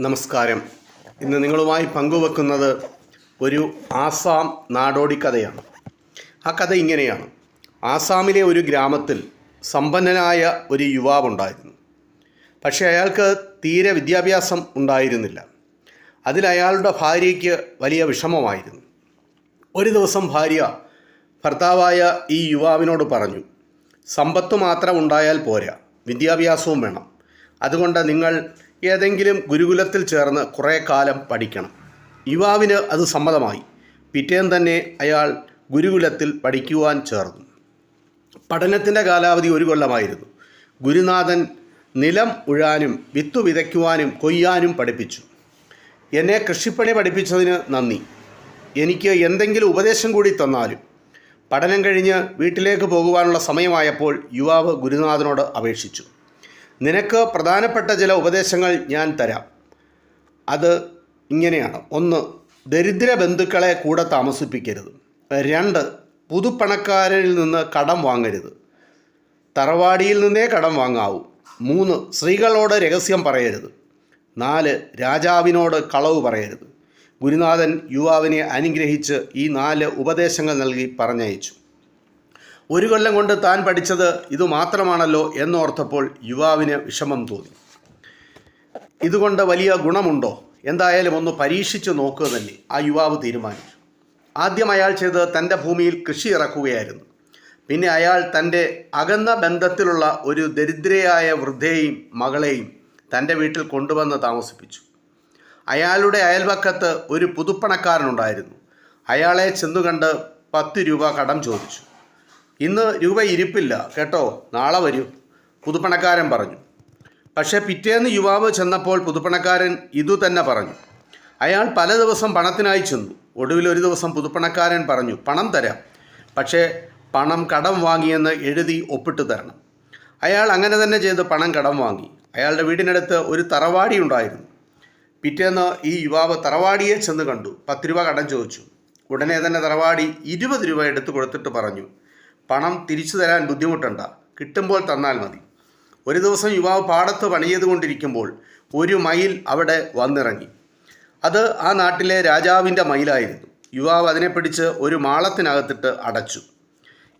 നമസ്കാരം. ഇന്ന് നിങ്ങളുമായി പങ്കുവെക്കുന്നത് ഒരു ആസാം നാടോടി കഥയാണ്. ആ കഥ ഇങ്ങനെയാണ്. ആസാമിലെ ഒരു ഗ്രാമത്തിൽ സമ്പന്നനായ ഒരു യുവാവുണ്ടായിരുന്നു. പക്ഷേ അയാൾക്ക് തീരെ വിദ്യാഭ്യാസം ഉണ്ടായിരുന്നില്ല. അതിൽ അയാളുടെ ഭാര്യയ്ക്ക് വലിയ വിഷമമായിരുന്നു. ഒരു ദിവസം ഭാര്യ ഭർത്താവായ ഈ യുവാവിനോട് പറഞ്ഞു സമ്പത്ത് മാത്രം ഉണ്ടായാൽ പോരാ. വിദ്യാഭ്യാസവും വേണം. അതുകൊണ്ട് നിങ്ങൾ ഏതെങ്കിലും ഗുരുകുലത്തിൽ ചേർന്ന് കുറേ കാലം പഠിക്കണം. യുവാവിന് അത് സമ്മതമായി. പിറ്റേന്ന് തന്നെ അയാൾ ഗുരുകുലത്തിൽ പഠിക്കുവാൻ ചേർന്നു. പഠനത്തിന്റെ കാലാവധി ഒരു കൊല്ലമായിരുന്നു. ഗുരുനാഥൻ നിലം ഉഴാനും വിത്ത് വിതയ്ക്കുവാനും കൊയ്യാനും പഠിപ്പിച്ചു. എന്നെ കൃഷിപ്പണി പഠിപ്പിച്ചതിന് നന്ദി. എനിക്ക് എന്തെങ്കിലും ഉപദേശം കൂടി തന്നാലും. പഠനം കഴിഞ്ഞ് വീട്ടിലേക്ക് പോകുവാനുള്ള സമയമായപ്പോൾ യുവാവ് ഗുരുനാഥനോട് അപേക്ഷിച്ചു. നിനക്ക് പ്രധാനപ്പെട്ട ചില ഉപദേശങ്ങൾ ഞാൻ തരാം. അത് ഇങ്ങനെയാണ്. ഒന്ന് ദരിദ്ര ബന്ധുക്കളെ കൂടെ താമസിപ്പിക്കരുത്. രണ്ട് പുതുപ്പണക്കാരിൽ നിന്ന് കടം വാങ്ങരുത്. തറവാടിയിൽ നിന്നേ കടം വാങ്ങാവൂ. മൂന്ന് സ്ത്രീകളോട് രഹസ്യം പറയരുത്. നാല് രാജാവിനോട് കളവ് പറയരുത്. ഗുരുനാഥൻ യുവാവിനെ അനുഗ്രഹിച്ച് ഈ നാല് ഉപദേശങ്ങൾ നൽകി പറഞ്ഞയച്ചു. ഒരു കൊല്ലം കൊണ്ട് താൻ പഠിച്ചത് ഇതുമാത്രമാണല്ലോ എന്നോർത്തപ്പോൾ യുവാവിന് വിഷമം തോന്നി. ഇതുകൊണ്ട് വലിയ ഗുണമുണ്ടോ? എന്തായാലും ഒന്ന് പരീക്ഷിച്ച് നോക്കുക തന്നെ ആ യുവാവ് തീരുമാനിച്ചു. ആദ്യം അയാൾ ചെയ്ത് തന്റെ ഭൂമിയിൽ കൃഷി ഇറക്കുകയായിരുന്നു. പിന്നെ അയാൾ തന്റെ അകന്ന ബന്ധത്തിലുള്ള ഒരു ദരിദ്രയായ വൃദ്ധയെയും മകളെയും തന്റെ വീട്ടിൽ കൊണ്ടുവന്ന് താമസിപ്പിച്ചു. അയാളുടെ അയൽവക്കത്ത് ഒരു പുതുപ്പണക്കാരനുണ്ടായിരുന്നു. അയാളെ ചെന്നുകണ്ട് പത്ത് രൂപ കടം ചോദിച്ചു. ഇന്ന് രൂപ ഇരിപ്പില്ല കേട്ടോ? നാളെ വരൂ പുതുപ്പണക്കാരൻ പറഞ്ഞു. പക്ഷേ പിറ്റേന്ന് യുവാവ് ചെന്നപ്പോൾ പുതുപ്പണക്കാരൻ ഇതു തന്നെ പറഞ്ഞു. അയാൾ പല ദിവസം പണത്തിനായി ചെന്നു. ഒടുവിൽ ഒരു ദിവസം പുതുപ്പണക്കാരൻ പറഞ്ഞു പണം തരാം. പക്ഷേ പണം കടം വാങ്ങിയെന്ന് എഴുതി ഒപ്പിട്ട് തരണം. അയാൾ അങ്ങനെ തന്നെ ചെയ്ത് പണം കടം വാങ്ങി. അയാളുടെ വീടിനടുത്ത് ഒരു തറവാടി ഉണ്ടായിരുന്നു. പിറ്റേന്ന് ഈ യുവാവ് തറവാടിയെ ചെന്ന് കണ്ടു. പത്ത് രൂപ കടം ചോദിച്ചു. ഉടനെ തന്നെ തറവാടി ഇരുപത് രൂപ എടുത്ത് കൊടുത്തിട്ട് പറഞ്ഞു. പണം തിരിച്ചു തരാൻ ബുദ്ധിമുട്ടണ്ട. കിട്ടുമ്പോൾ തന്നാൽ മതി. ഒരു ദിവസം യുവാവ് പാടത്ത് പണിയതുകൊണ്ടിരിക്കുമ്പോൾ ഒരു മയിൽ അവിടെ വന്നിറങ്ങി. അത് ആ നാട്ടിലെ രാജാവിന്റെ മയിലായിരുന്നു. യുവാവ് അതിനെ പിടിച്ച് ഒരു മാളത്തിനകത്തിട്ട് അടച്ചു.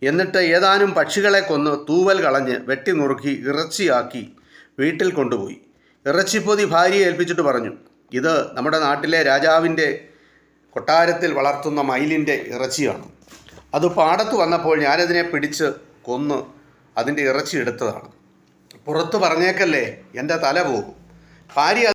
എന്നിട്ട് ഏതാനും പക്ഷികളെ കൊന്ന് തൂവൽ കളഞ്ഞ് വെട്ടി നുറുക്കി ഇറച്ചിയാക്കി വീട്ടിൽ കൊണ്ടുപോയി. ഇറച്ചിപ്പൊതി ഭാര്യയെ ഏൽപ്പിച്ചിട്ട് പറഞ്ഞു ഇത് നമ്മുടെ നാട്ടിലെ രാജാവിന്റെ കൊട്ടാരത്തിൽ വളർത്തുന്ന മയിലിന്റെ ഇറച്ചിയാണ്. അത് പാടത്ത് വന്നപ്പോൾ ഞാനതിനെ പിടിച്ച് കൊന്ന് അതിന്റെ ഇറച്ചി എടുത്തതാണ്. പുറത്ത് പറഞ്ഞേക്കല്ലേ എന്റെ തല പോകും. ഭാര്യ